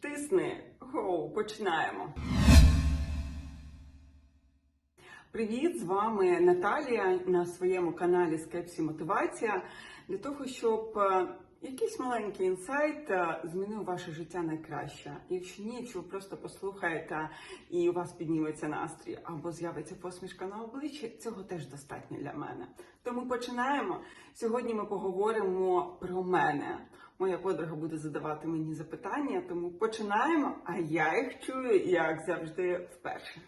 Тисни, гоу, починаємо. Привіт, з вами Наталія на своєму каналі Скепсі Мотивація для того, щоб е, якийсь маленький інсайт е, змінив ваше життя найкраще. Якщо ні, якщо ви просто послухаєте і у вас підніметься настрій або з'явиться посмішка на обличчі, цього теж достатньо для мене. Тому починаємо. Сьогодні ми поговоримо про мене. Моя подруга буде задавати мені запитання, тому починаємо. А я їх чую, як завжди, вперше.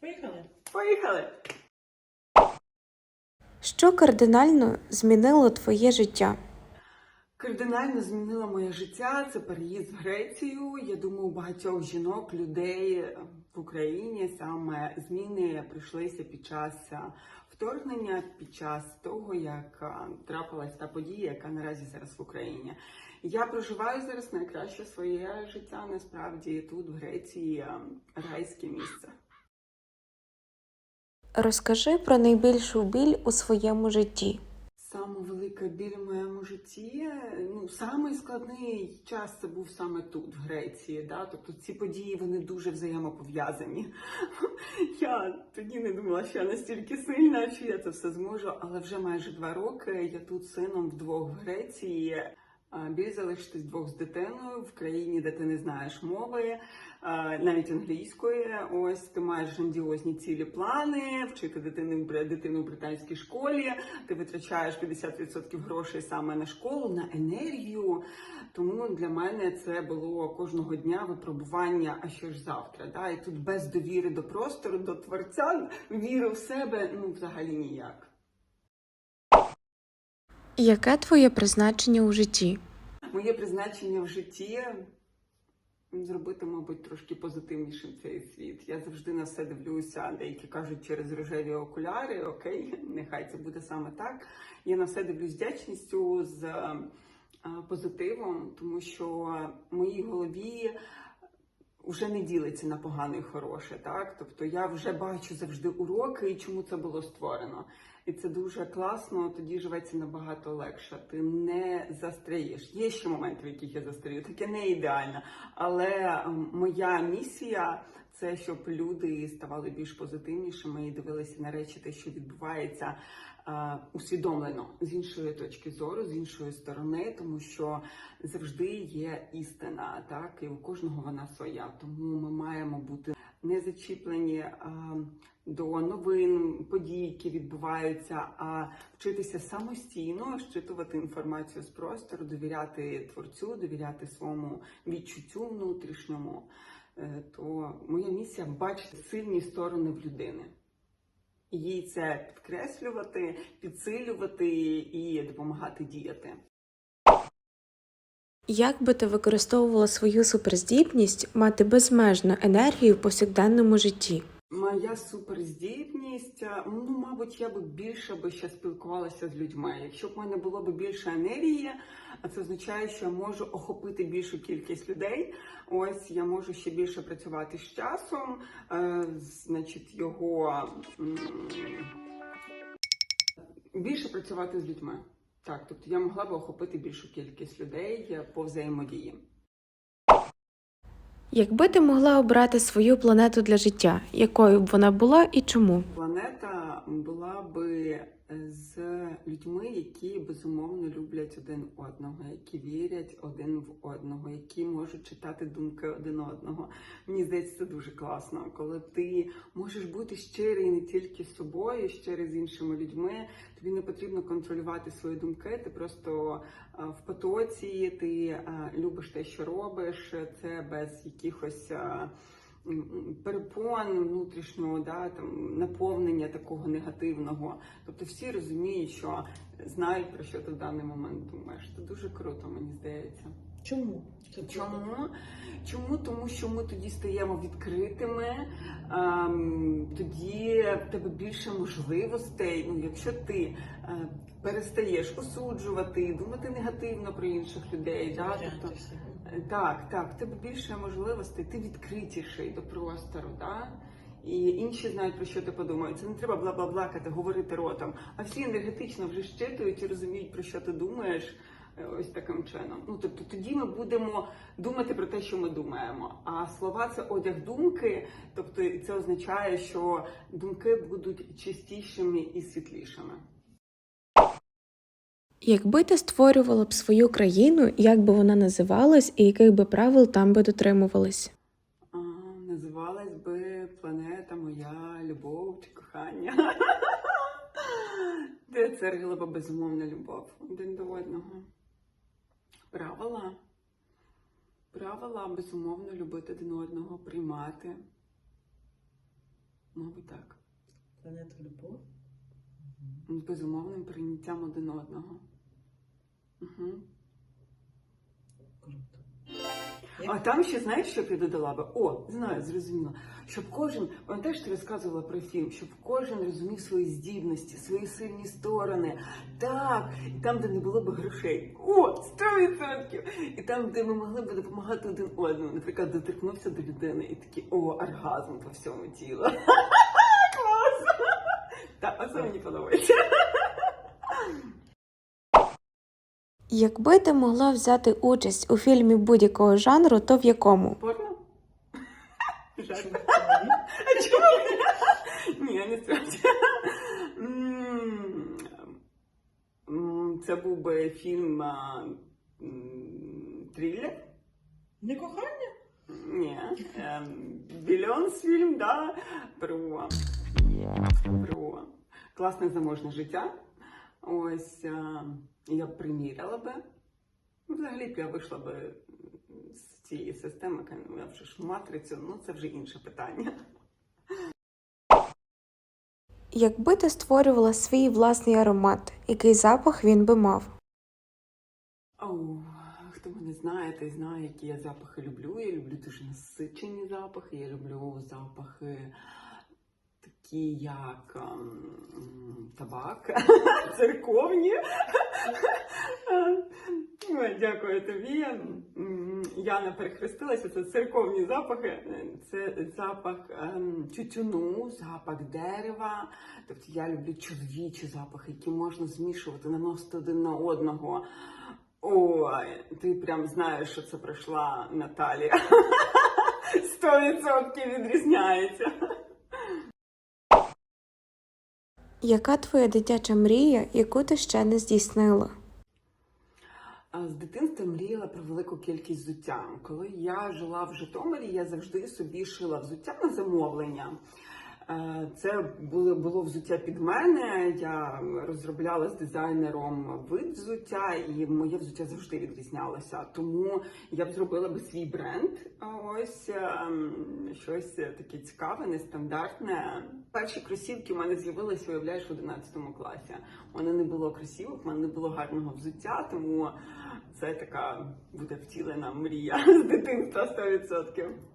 Поїхали. Поїхали! Що кардинально змінило твоє життя? Кардинально змінила моє життя. Це переїзд в Грецію. Я думаю, багатьох жінок, людей в Україні саме зміни прийшлися під час е, вторгнення, під час того, як е, трапилась та подія, яка наразі зараз в Україні. Я проживаю зараз найкраще своє життя. Насправді тут, в Греції, е, райське місце. Розкажи про найбільшу біль у своєму житті. Саме велика біль в моєму житті. Ну, самий складний час це був саме тут, в Греції. Да? Тобто ці події вони дуже взаємопов'язані. Я тоді не думала, що я настільки сильна, що я це все зможу, але вже майже два роки я тут сином вдвох в Греції. Біль залишитись двох з дитиною в країні, де ти не знаєш мови, навіть англійської. Ось ти маєш грандіозні цілі плани, вчити дитину, дитину в британській школі. Ти витрачаєш 50% грошей саме на школу, на енергію. Тому для мене це було кожного дня випробування, а що ж завтра. Да? І тут без довіри до простору, до творця, віри в себе, ну взагалі ніяк. Яке твоє призначення у житті? Моє призначення в житті зробити, мабуть, трошки позитивнішим цей світ. Я завжди на все дивлюся. Деякі кажуть через рожеві окуляри. Окей, нехай це буде саме так. Я на все дивлюсь вдячністю, з е, позитивом, тому що в моїй голові. Вже не ділиться на погане і хороше, так тобто я вже бачу завжди уроки і чому це було створено. І це дуже класно. Тоді живеться набагато легше. Ти не застряєш. Є ще моменти, в яких я застряю, таке не ідеально. Але моя місія це щоб люди ставали більш позитивнішими і дивилися на речі, те, що відбувається е, усвідомлено з іншої точки зору, з іншої сторони, тому що завжди є істина, так і у кожного вона своя. Тому ми маємо бути не зачіплені е, до новин, подій, які відбуваються, а вчитися самостійно щитувати інформацію з простору, довіряти творцю, довіряти своєму відчуттю внутрішньому. Е, То моя місія бачити сильні сторони в людини. Їй це підкреслювати, підсилювати і допомагати діяти. Як би ти використовувала свою суперздібність мати безмежну енергію в повсякденному житті? Моя суперздібність, ну, мабуть, я би більше би ще спілкувалася з людьми. Якщо б в мене було б більше енергії, це означає, що я можу охопити більшу кількість людей. Ось я можу ще більше працювати з часом, е, значить, його більше працювати з людьми. Так, тобто я могла б охопити більшу кількість людей е, по взаємодії. Якби ти могла обрати свою планету для життя, якою б вона була і чому? Планета була би з людьми, які безумовно люблять один одного, які вірять один в одного, які можуть читати думки один одного. Мені здається, це дуже класно, коли ти можеш бути щирий не тільки з собою, щирий з іншими людьми. Тобі не потрібно контролювати свої думки. Ти просто в потоці, ти любиш те, що робиш. Це без якихось. Перепон внутрішнього да, там, наповнення такого негативного. Тобто всі розуміють, що знають, про що ти в даний момент думаєш. Це дуже круто, мені здається. Чому? Чому? Чому? Тому що ми тоді стаємо відкритими, ем, тоді в тебе більше можливостей. Ну, якщо ти е, перестаєш осуджувати, думати негативно про інших людей, да, тобто, Так, так, в тебе більше можливостей, ти відкритіший до простору, да? І інші знають про що ти подумаєш. Це не треба бла-бла-блакати, говорити ротом. А всі енергетично вже щитують і розуміють, про що ти думаєш. Е, Ось таким чином. Ну тобто тоді ми будемо думати про те, що ми думаємо. А слова це одяг думки, тобто це означає, що думки будуть чистішими і світлішими. Якби ти створювала б свою країну, як би вона називалась і яких би правил там би дотримувались? А, називалась би планета моя любов чи кохання. Де цергила би безумовна любов один до одного. Правила. Правила безумовно любити один одного, приймати. Мабуть, так. Планета любов. Безумовним прийняттям один одного. Угу. Круто. А там ще знаєш, що я додала би? О, знаю, зрозуміла. Щоб кожен, пам'ятаєш, ти розказувала про фільм, щоб кожен розумів свої здібності, свої сильні сторони. Так, і там, де не було б грошей. О, 100%! І там, де ми могли б допомагати один одному. Наприклад, доторкнувся до людини і такий, о, оргазм по всьому тілу. Клас! Так, а це мені подобається. Якби ти могла взяти участь у фільмі будь-якого жанру, то в якому? Порно? Чому ні? Ні, не Це був би фільм трилер. Не кохання? Ні. ем, Більйонс фільм, да, про, про класне заможне життя. Ось а, я б приміряла би. Взагалі б я вийшла би з цієї системи, ну, я вже ж матрицю, ну це вже інше питання. Якби ти створювала свій власний аромат, який запах він би мав? Оу, хто мене знає, той знає, які я запахи люблю. Я люблю дуже насичені запахи. Я люблю запахи такі, як ем, табак, церковні. Дякую тобі. М, Яна перехрестилася. Це церковні запахи. Це запах ем, тютюну, запах дерева. Тобто я люблю чоловічі запахи, які можна змішувати, наносити один на одного. Ой, ти прям знаєш, що це пройшла Наталія. Сто відсотків відрізняється. Яка твоя дитяча мрія, яку ти ще не здійснила? З дитинства мріяла про велику кількість взуття. Коли я жила в Житомирі, я завжди собі шила взуття на замовлення. Е, Це було, було взуття під мене. Я розробляла з дизайнером вид взуття, і моє взуття завжди відрізнялося. Тому я б зробила би свій бренд. Ось ем, щось таке цікаве, нестандартне. Перші кросівки у мене з'явилися, уявляєш, в 11 класі. У мене не було кросівок, у мене не було гарного взуття, тому це така буде втілена мрія з дитинства 100%.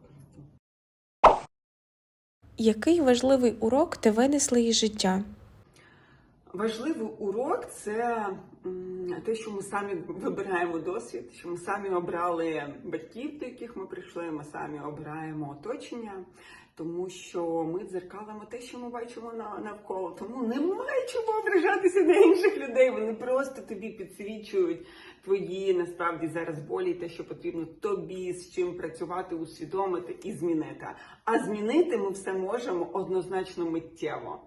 Який важливий урок ти винесла із життя? Важливий урок це те, що ми самі вибираємо досвід, що ми самі обрали батьків, до яких ми прийшли, ми самі обираємо оточення, тому що ми дзеркалимо те, що ми бачимо на- навколо. Тому немає чому ображатися на інших людей. Вони просто тобі підсвічують твої насправді зараз болі, те, що потрібно тобі з чим працювати, усвідомити і змінити. А змінити ми все можемо однозначно миттєво.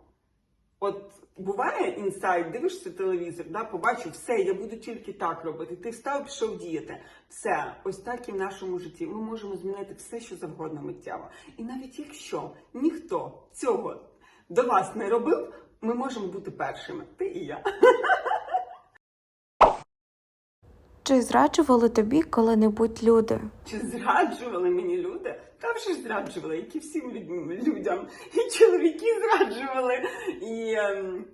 От буває інсайт, дивишся телевізор, да, побачив, все, я буду тільки так робити. Ти встав, пішов діяти. Все, ось так і в нашому житті. Ми можемо змінити все, що завгодно миттєво. І навіть якщо ніхто цього до вас не робив, ми можемо бути першими. Ти і я. Чи зраджували тобі коли-небудь люди? Чи зраджували мені люди? Та вже ж зраджували, як і всім людям. І чоловіки зраджували, і, ем,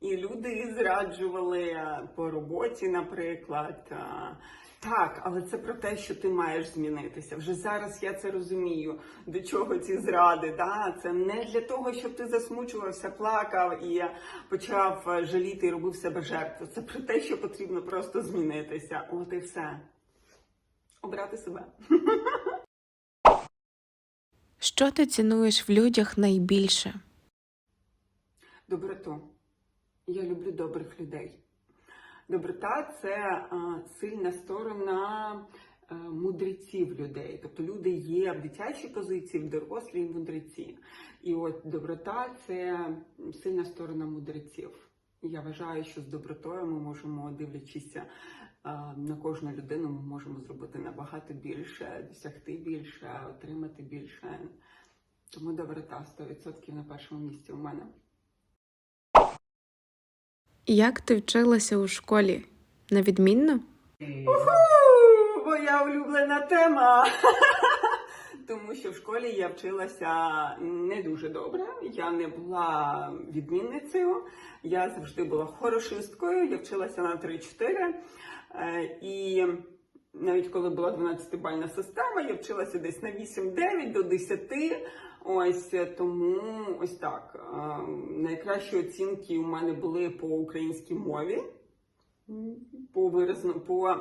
і люди зраджували е, по роботі, наприклад. Так, але це про те, що ти маєш змінитися. Вже зараз я це розумію. До чого ці зради? Да? Це не для того, щоб ти засмучувався, плакав і почав е, жаліти і робив себе жертву. Це про те, що потрібно просто змінитися. От і все. Обрати себе. Що ти цінуєш в людях найбільше? Доброту. Я люблю добрих людей. Доброта це сильна сторона мудреців людей. Тобто люди є в дитячій позиції, в дорослій мудреці. І от доброта це сильна сторона мудреців. Я вважаю, що з добротою ми можемо, дивлячись на кожну людину, ми можемо зробити набагато більше, досягти більше, отримати більше. Тому доброта 100% на першому місці у мене. Як ти вчилася у школі? На відмінно? Уху! Моя улюблена тема. Тому що в школі я вчилася не дуже добре. Я не була відмінницею. Я завжди була хорошисткою. Я вчилася на 3-4. Е, І навіть коли була 12-бальна система, я вчилася десь на 8-9 до 10. Ось е, тому ось так. Е, Найкращі оцінки у мене були по українській мові. По виразно, по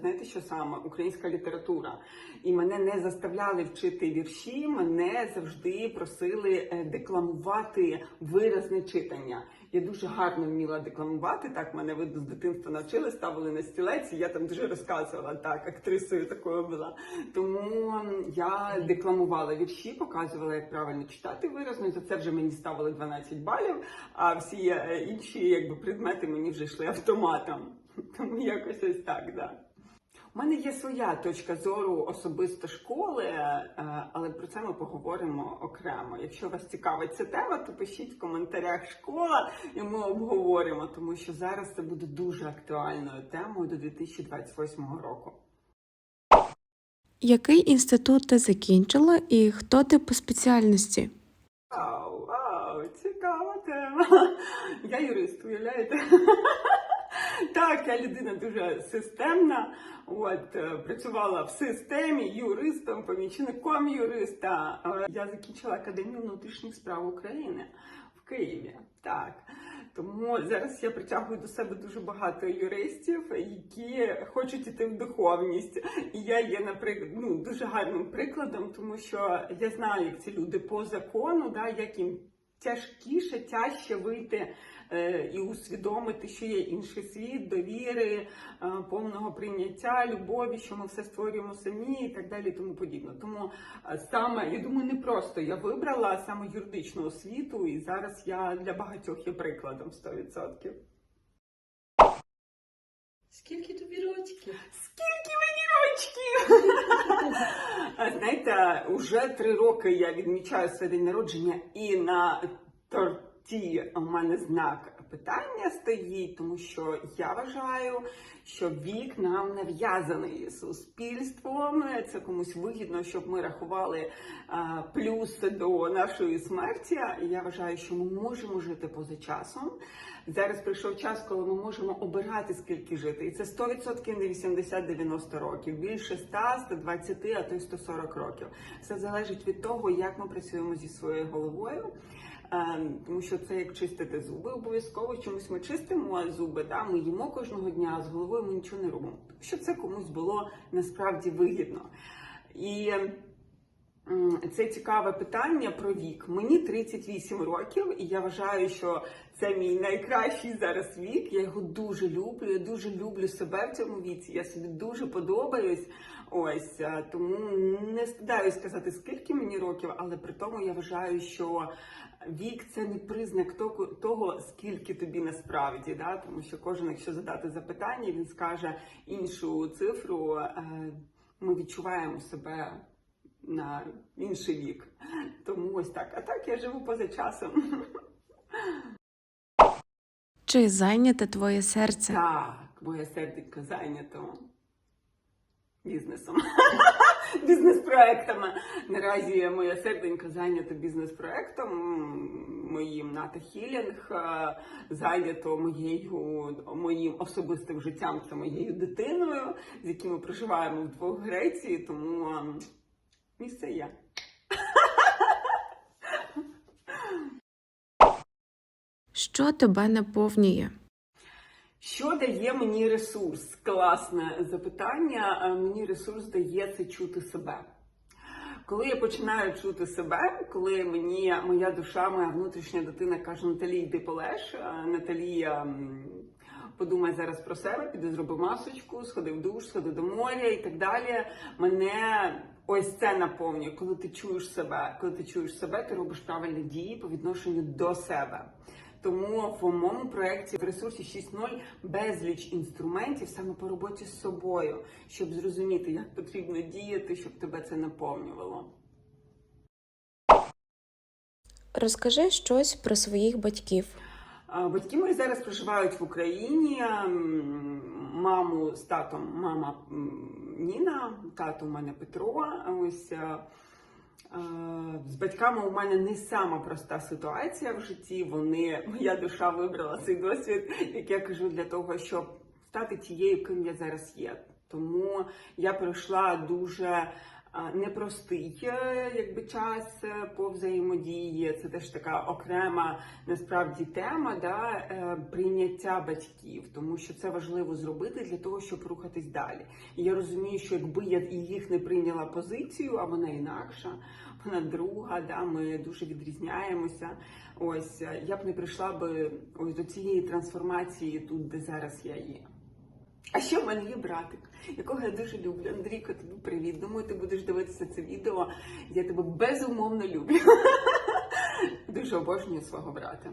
знаєте, що саме українська література, і мене не заставляли вчити вірші. Мене завжди просили е, декламувати виразне читання. Я дуже гарно вміла декламувати. Так мене видно з дитинства навчили, ставили на стілець. і Я там дуже розказувала так, актрисою такою була. Тому я декламувала вірші, показувала, як правильно читати виразно. За це вже мені ставили 12 балів. А всі е, інші якби предмети мені вже йшли автоматом. Тому якось ось так, да. У мене є своя точка зору особисто школи, е, але про це ми поговоримо окремо. Якщо вас цікавить ця тема, то пишіть в коментарях школа, і ми обговоримо, тому що зараз це буде дуже актуальною темою до 2028 року. Який інститут ти закінчила і хто ти по спеціальності? Вау, вау, цікава тема. Я юрист, уявляєте? Так, я людина дуже системна. От е, працювала в системі юристом, помічником юриста. Е, Я закінчила академію внутрішніх справ України в Києві. Так. Тому зараз я притягую до себе дуже багато юристів, які хочуть іти в духовність. І я є, наприклад, ну, дуже гарним прикладом, тому що я знаю, як ці люди по закону, да, як їм тяжкіше, тяжче вийти і усвідомити, що є інший світ, довіри, е, повного прийняття, любові, що ми все створюємо самі і так далі, і тому подібне. Тому е, саме я думаю, не просто я вибрала саме юридичну освіту, і зараз я для багатьох є прикладом 100%. Скільки тобі рочків? Скільки мені рочків? Знаєте, уже три роки я відмічаю свій день народження, і на торті у мене знак питання стоїть, тому що я вважаю, що вік нам нав'язаний суспільством. Це комусь вигідно, щоб ми рахували а, плюси до нашої смерті. Я вважаю, що ми можемо жити поза часом. Зараз прийшов час, коли ми можемо обирати скільки жити, і це 100% не 80-90 років, більше 100, 120, а то й 140 років. Все залежить від того, як ми працюємо зі своєю головою. Е, Тому що це як чистити зуби, обов'язково чомусь ми чистимо зуби, та ми їмо кожного дня, а з головою ми нічого не робимо. Що це комусь було насправді вигідно. І це цікаве питання про вік. Мені 38 років, і я вважаю, що це мій найкращий зараз вік. Я його дуже люблю. Я дуже люблю себе в цьому віці. Я собі дуже подобаюсь. Ось е, тому не стидаюсь сказати, скільки мені років, але при тому я вважаю, що вік це не признак того, скільки тобі насправді, да? тому що кожен, якщо задати запитання, він скаже іншу цифру. е, Ми відчуваємо себе на інший вік. Тому ось так. А так я живу поза часом. Чи зайняте твоє серце? Так, моє серденько зайнято бізнесом. Бізнес-проектами. Наразі моє серденько зайнято бізнес-проектом моїм Ната Хілінг, е, зайнято моєю моїм особистим життям, це моєю дитиною, з яким ми проживаємо вдвох в Греції, тому е, місце є. Що тебе наповнює? Що дає мені ресурс? Класне запитання. Е, Мені ресурс дає це чути себе. Коли я починаю чути себе, коли мені моя душа, моя внутрішня дитина каже: Наталі, йди полеж, е, Наталі, м, подумай зараз про себе, піди зроби масочку, сходи в душ, сходи до моря і так далі. Мене ось це наповнює, коли ти чуєш себе. Коли ти чуєш себе, ти робиш правильні дії по відношенню до себе. Тому в моєму проєкті в ресурсі 6.0 безліч інструментів саме по роботі з собою, щоб зрозуміти, як потрібно діяти, щоб тебе це наповнювало. Розкажи щось про своїх батьків. Батьки мої зараз проживають в Україні. Маму з татом, мама Ніна, тато у мене Петро. Ось е, е, з батьками у мене не сама проста ситуація в житті. Вони моя душа вибрала цей досвід, як я кажу, для того, щоб стати тією, ким я зараз є. Тому я пройшла дуже непростий е, якби час е, по взаємодії. Це теж така окрема насправді тема да, е, прийняття батьків, тому що це важливо зробити для того, щоб рухатись далі. І я розумію, що якби я їх не прийняла позицію, а вона інакша, вона друга, да, ми дуже відрізняємося. Ось я б не прийшла би ось до цієї трансформації тут, де зараз я є. А ще в мене є братик, якого я дуже люблю. Андрійко, тобі привіт. Думаю, ти будеш дивитися це відео. Я тебе безумовно люблю. Дуже обожнюю свого брата.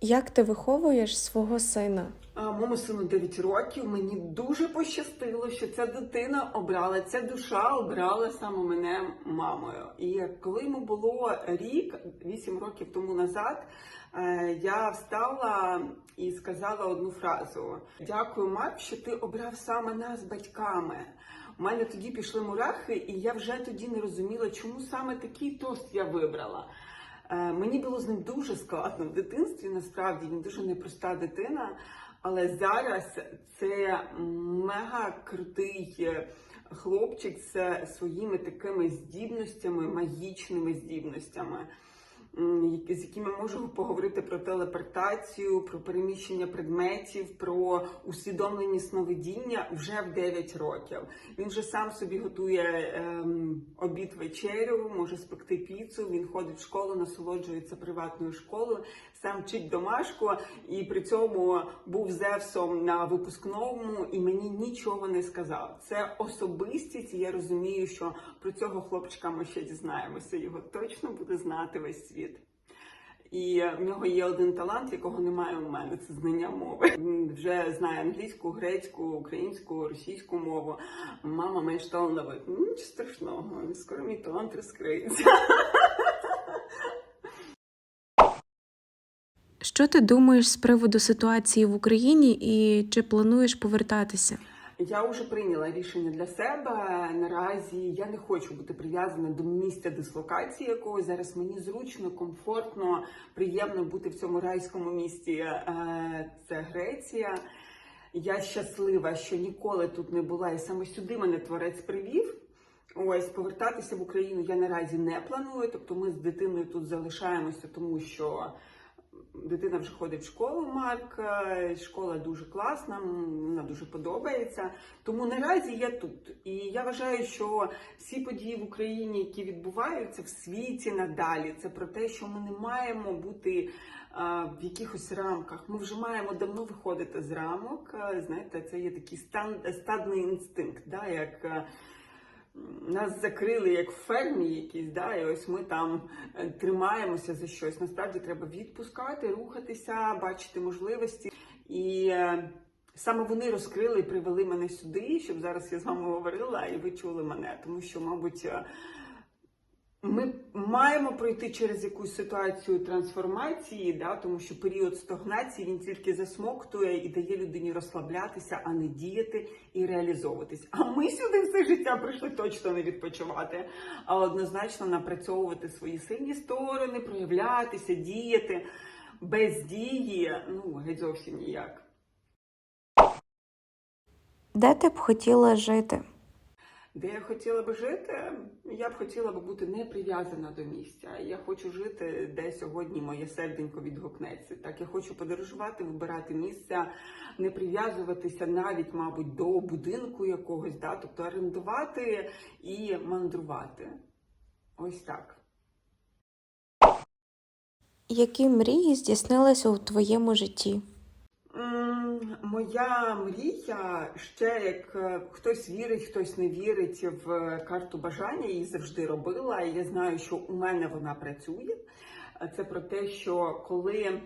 Як ти виховуєш свого сина? А, Моєму сину 9 років. Мені дуже пощастило, що ця дитина обрала, ця душа обрала саме мене мамою. І коли йому було рік, 8 років тому назад, я встала і сказала одну фразу: Дякую, мам, що ти обрав саме нас батьками. У мене тоді пішли мурахи, і я вже тоді не розуміла, чому саме такий тост я вибрала. Е, Мені було з ним дуже складно в дитинстві. Насправді він дуже непроста дитина. Але зараз це мега крутий е, хлопчик з своїми такими здібностями, магічними здібностями, з якими можемо поговорити про телепортацію, про переміщення предметів, про усвідомлені сновидіння вже в 9 років. Він вже сам собі готує ем, обід вечерю, може спекти піцу. Він ходить в школу, насолоджується приватною школою, сам вчить домашку і при цьому був Зевсом на випускному і мені нічого не сказав. Це особистість, і я розумію, що про цього хлопчика ми ще дізнаємося. Його точно буде знати весь світ. І в нього є один талант, якого немає у мене. Це знання мови. Він вже знає англійську, грецьку, українську, російську мову. Мама менш талановита. Нічого страшного, скоро мій талант розкриється. Що ти думаєш з приводу ситуації в Україні і чи плануєш повертатися? Я вже прийняла рішення для себе. Наразі я не хочу бути прив'язана до місця дислокації якогось. Зараз мені зручно, комфортно, приємно бути в цьому райському місті. Е, Це Греція. Я щаслива, що ніколи тут не була, і саме сюди мене творець привів. Ось повертатися в Україну я наразі не планую. Тобто ми з дитиною тут залишаємося, тому що дитина вже ходить в школу. Марк, е, школа дуже класна, вона дуже подобається. Тому наразі я тут. І я вважаю, що всі події в Україні, які відбуваються в світі надалі, це про те, що ми не маємо бути а, в якихось рамках. Ми вже маємо давно виходити з рамок. Е, Знаєте, це є такий стан, стадний інстинкт, да, як. Нас закрили як фермі якісь, да, і ось ми там е, тримаємося за щось. Насправді треба відпускати, рухатися, бачити можливості. І е, саме вони розкрили і привели мене сюди, щоб зараз я з вами говорила, і ви чули мене. Тому що, мабуть, е, ми маємо пройти через якусь ситуацію трансформації, да, тому що період стагнації він тільки засмоктує і дає людині розслаблятися, а не діяти і реалізовуватись. А ми сюди все життя прийшли точно не відпочивати, а однозначно напрацьовувати свої сильні сторони, проявлятися, діяти. Без дії, ну геть зовсім ніяк. Де ти б хотіла жити? Де я хотіла би жити, я б хотіла би бути не прив'язана до місця. Я хочу жити, де сьогодні моє серденько відгукнеться. Так, я хочу подорожувати, вибирати місця, не прив'язуватися навіть, мабуть, до будинку якогось, да? тобто орендувати і мандрувати. Ось так. Які мрії здійснилися у твоєму житті? Моя мрія ще як е, хтось вірить, хтось не вірить в карту бажання, її завжди робила. І я знаю, що у мене вона працює. Це про те, що коли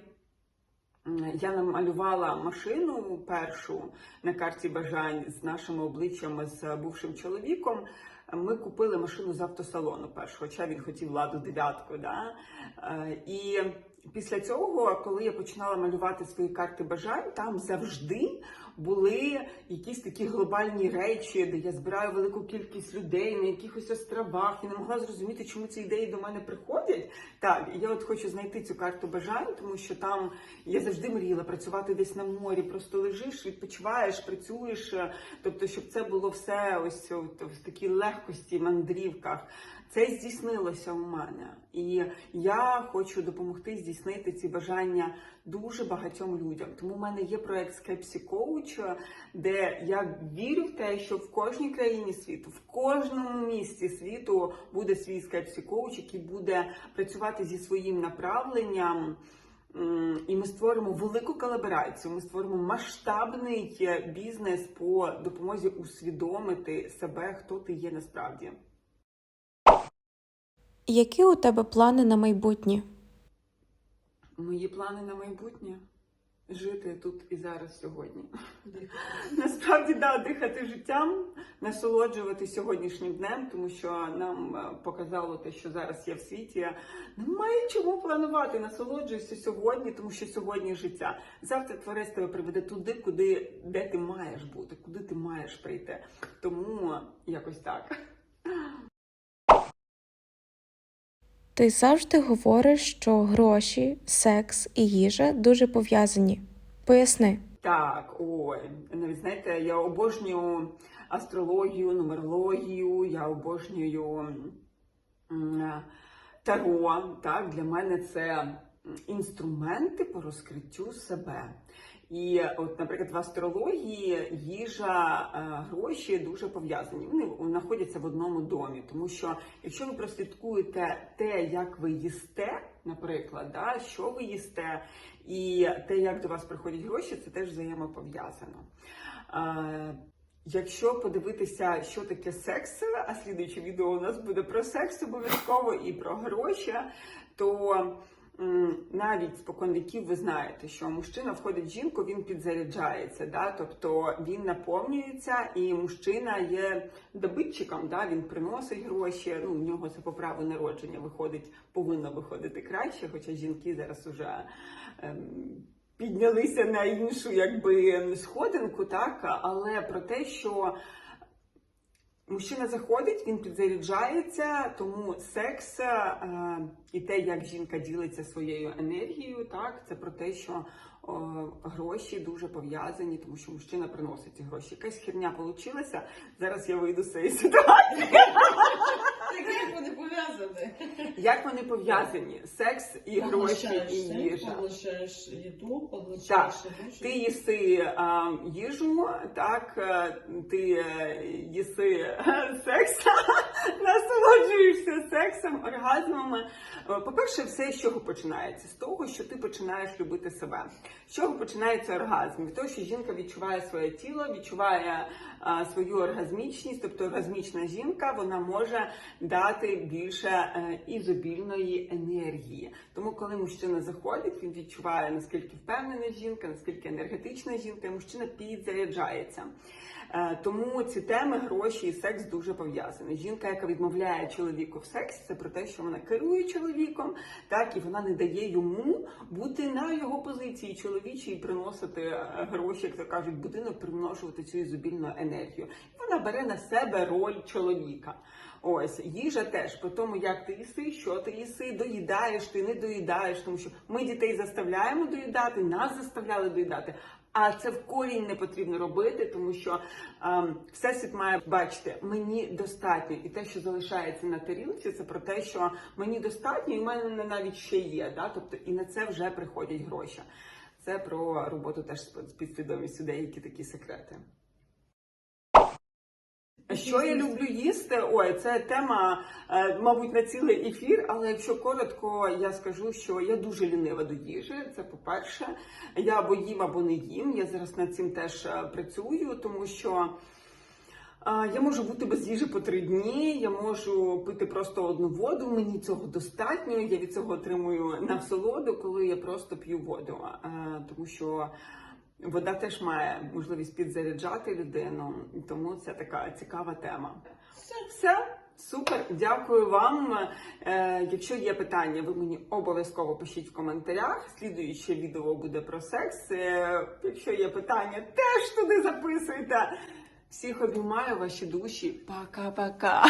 я намалювала машину першу на карті бажань з нашими обличчями з бувшим чоловіком. Ми купили машину з автосалону першу, хоча він хотів ладу дев'ятку. Да? Е, І після цього, коли я починала малювати свої карти бажань, там завжди були якісь такі глобальні речі, де я збираю велику кількість людей на якихось островах і не могла зрозуміти, чому ці ідеї до мене приходять. Так, я от хочу знайти цю карту бажань, тому що там я завжди мріяла працювати десь на морі, просто лежиш, відпочиваєш, працюєш. Тобто, щоб це було все ось в такій легкості, мандрівках. Це здійснилося у мене, і я хочу допомогти здійснити ці бажання дуже багатьом людям. Тому в мене є проект Скепсі Коуч, де я вірю в те, що в кожній країні світу, в кожному місті світу буде свій Скепсі Коуч, який буде працювати зі своїм направленням. І ми створимо велику колаборацію. Ми створимо масштабний е, бізнес по допомозі усвідомити себе, хто ти є насправді. Які у тебе плани на майбутнє? Мої плани на майбутнє жити тут і зараз сьогодні. Насправді да, дихати життям, насолоджувати сьогоднішнім днем, тому що нам е, показало те, що зараз є в світі. Немає чому планувати. Насолоджуйся сьогодні, тому що сьогодні життя. Завтра творець тебе приведе туди, куди де ти маєш бути, куди ти маєш прийти. Тому якось так. Ти завжди говориш, що гроші, секс і їжа дуже пов'язані. Поясни. Так, ой, навіть знаєте, я обожнюю астрологію, нумерологію, я обожнюю таро. Так, для мене це інструменти по розкриттю себе. І от, наприклад, в астрології їжа, е, гроші дуже пов'язані. Вони знаходяться в одному домі, тому що якщо ви прослідкуєте те, як ви їсте, наприклад, да, що ви їсте, і те, як до вас приходять гроші, це теж взаємопов'язано. Е, Якщо подивитися, що таке секс, а слідуюче відео у нас буде про секс обов'язково і про гроші, то навіть спокон віків ви знаєте, що мужчина входить в жінку, він підзаряджається, да? тобто він наповнюється, і мужчина є добитчиком, да? він приносить гроші. Ну, в нього це по праву народження виходить, повинно виходити краще, хоча жінки зараз уже. Ем, піднялися на іншу якби сходинку, так але про те, що мужчина заходить, він підзаряджається, тому секс е, і те, як жінка ділиться своєю енергією, так це про те, що е, гроші дуже пов'язані, тому що мужчина приносить ці гроші. Якась херня вийшла. Зараз я вийду з цієї ситуації. Як вони пов'язані? Як вони пов'язані? Секс і гроші, і їжа. Поглощаєш їду, поглощаєш душу. Ти їси а, їжу, так, е, ти е, їси секс, насолоджуєшся сексом, оргазмами. Е, По-перше, все з чого починається? З того, що ти починаєш любити себе. З чого починається оргазм? Від того, що жінка відчуває своє тіло, відчуває а, свою оргазмічність, тобто оргазмічна жінка, вона може дати більше е, ізобільної енергії. Тому, коли мужчина заходить, він відчуває наскільки впевнена жінка, наскільки енергетична жінка, і мужчина підзаряджається. Е, Тому ці теми гроші і секс дуже пов'язані. Жінка, яка відмовляє чоловіку в сексі, це про те, що вона керує чоловіком, так і вона не дає йому бути на його позиції чоловічій приносити е, гроші, як то кажуть, будинок примножувати цю ізобільну енергію. Вона бере на себе роль чоловіка. Ось їжа теж по тому, як ти їси, що ти їси, доїдаєш, ти не доїдаєш, тому що ми дітей заставляємо доїдати, нас заставляли доїдати. А це в корінь не потрібно робити, тому що ем, всесвіт має бачити, мені достатньо, і те, що залишається на тарілці, це про те, що мені достатньо, і в мене навіть ще є. Да? Тобто і на це вже приходять гроші. Це про роботу теж з підсвідомістю, деякі такі секрети. Що я люблю їсти? Ой, це тема, е, мабуть, на цілий ефір. Але якщо коротко, я скажу, що я дуже лінива до їжі. Це по-перше, я або їм, або не їм. Я зараз над цим теж е, працюю, тому що. Я можу бути без їжі по три дні, я можу пити просто одну воду. Мені цього достатньо. Я від цього отримую насолоду, коли я просто п'ю воду. Тому що вода теж має можливість підзаряджати людину, тому це така цікава тема. Все. Супер, дякую вам. Е, якщо є питання, ви мені обов'язково пишіть в коментарях. Слідуюче відео буде про секс. Е, якщо є питання, теж туди записуйте. Всіх обіймаю ваші душі. Пока-пока.